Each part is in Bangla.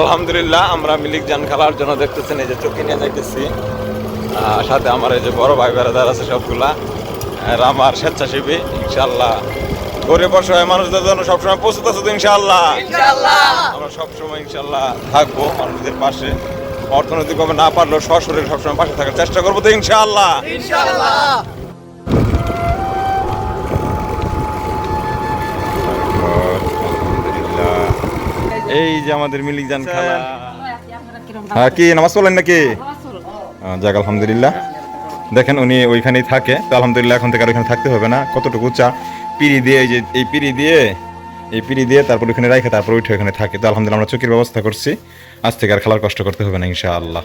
আলহামদুলিল্লাহ আমরা মিলিক জান খেলার জন্য দেখতেছেন এই যে চকি নিয়ে যাইতেছি। সাথে আমার এই যে বড় ভাই বেড়াদার আছে সবগুলা। আমার স্বেচ্ছাসেবী ইনশাল্লাহ গরিব অসহায় মানুষদের জন্য সবসময় প্রস্তুত আছে তো ইনশাল্লাহ আমরা সবসময় ইনশাল্লাহ থাকব মানুষদের পাশে। অর্থনৈতিকভাবে না পারলেও সশরীরে সবসময় পাশে থাকার চেষ্টা করব তো ইনশাল্লাহ এই যে আমাদের মিলিক জান খালা। হ্যাঁ কি নামাজ পড়লেন নাকি? আহ, যাক আলহামদুলিল্লাহ। দেখেন উনি ওইখানেই থাকে। তো আলহামদুলিল্লাহ এখন থেকে আর ওইখানে থাকতে হবে না। কতটুকু উঁচা পিড়ি দিয়ে এই যে এই পিড়ি দিয়ে এই পিড়ি দিয়ে তারপর ওইখানে রাখে তারপর উঠে ওখানে থাকে। তো আলহামদুলিল্লাহ আমরা চোখের ব্যবস্থা করছি। আজ থেকে আর খেলার কষ্ট করতে হবে না ইনশাআল্লাহ।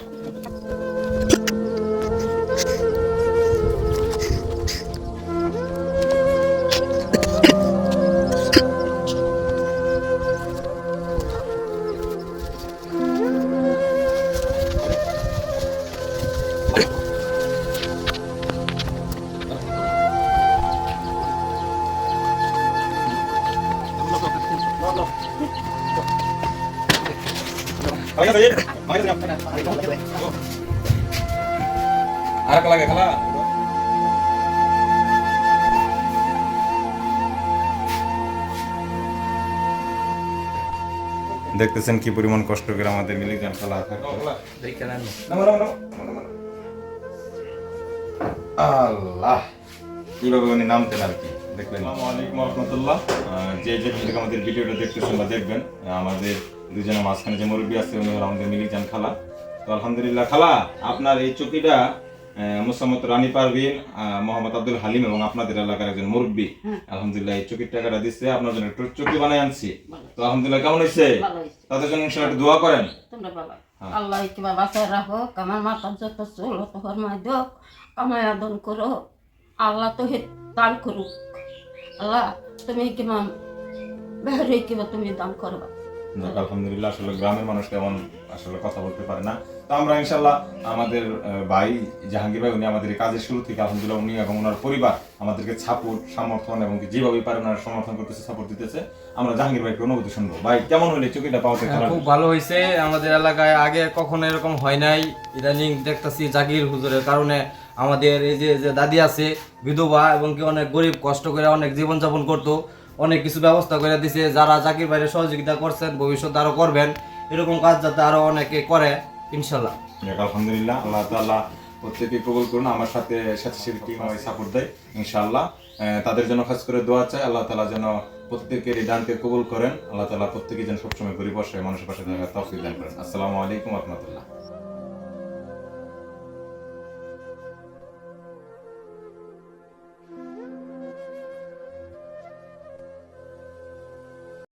আর লাগে খেলা। দেখতেছেন কি পরিমাণ কষ্ট করে আমাদের মিলিক গান খেলা আল্লাহ কীভাবে উনি নামতেন আর কি দেখবেন আলাইকুম রহমতুল্লাহ। যে যে আমাদের ভিডিওটা দেখতেছেন বা দেখবেন আমাদের দুজনের মাঝখানে যে মুরব্বী আছে উনি হলো আমাদের মিলিক জান খালা। তো আলহামদুলিল্লাহ খালা আপনার এই চকিটা মুসাম্মদ রানী পারভিন মোহাম্মদ আব্দুল হালিম এবং আপনাদের এলাকার একজন মুরব্বী। আলহামদুলিল্লাহ এই চকির টাকাটা দিচ্ছে আপনার জন্য একটু চকি বানাই আনছি। তো আলহামদুলিল্লাহ কেমন হয়েছে? তাদের জন্য ইনশাল্লাহ একটু দোয়া করেন। তোমরা হ্যাঁ। আল্লাহ কিবা বাসায় রাখো আমার মাথার যত চুল অত হরমায় দোক কামায় আদন করো। আল্লাহ তো হে দান করুক। আল্লাহ তুমি কিবা বেহরে কিবা তুমি দান করবা। যাক, আলহামদুলিল্লাহ আসলে গ্রামের মানুষ তেমন আসলে কথা বলতে পারে না। তো আমরা ইনশাল্লাহ আমাদের ভাই জাহাঙ্গীর ভাই উনি আমাদের কাজের শুরু থেকে আলহামদুলিল্লাহ উনি এবং ওনার পরিবার আমাদেরকে সাপোর্ট সমর্থন এবং যেভাবে পারে ওনারা সমর্থন করতেছে সাপোর্ট দিতেছে। আমরা জাহাঙ্গীর ভাইকে অনুভূতি শুনব। ভাই কেমন হলে চকিটা পাওয়াতে হ্যাঁ, খেলার খুব ভালো হয়েছে। আমাদের এলাকায় আগে কখনো এরকম হয় নাই। ইদানিং দেখতেছি জাকির হুজুরের কারণে আমাদের এই যে যে দাদি আছে বিধবা এবং কি অনেক গরিব কষ্ট করে অনেক জীবনযাপন করতো। অনেক কিছু ব্যবস্থা করে দিছে, যারা জাকির বাইরে সহযোগিতা করছেন, ভবিষ্যতে আরও করবেন, এরকম কাজ যাতে আরও অনেকে করে ইনশাল্লাহ আলহামদুলিল্লাহ, আল্লাহ তাআলা প্রত্যেকে কবুল করুন, আমার সাথে স্বেচ্ছাসেবী টিম সাপোর্ট দেয়, ইনশাআল্লাহ। তাদের জন্য খাস করে দোয়া চাই, আল্লাহ তালা যেন প্রত্যেকের এই দানকে কবুল করেন, আল্লাহ তাআলা প্রত্যেকে যেন সবসময় গরিব মানুষের পাশে তৌফিক দান করেন। আসসালামু আলাইকুম রাহমাতুল্লাহ।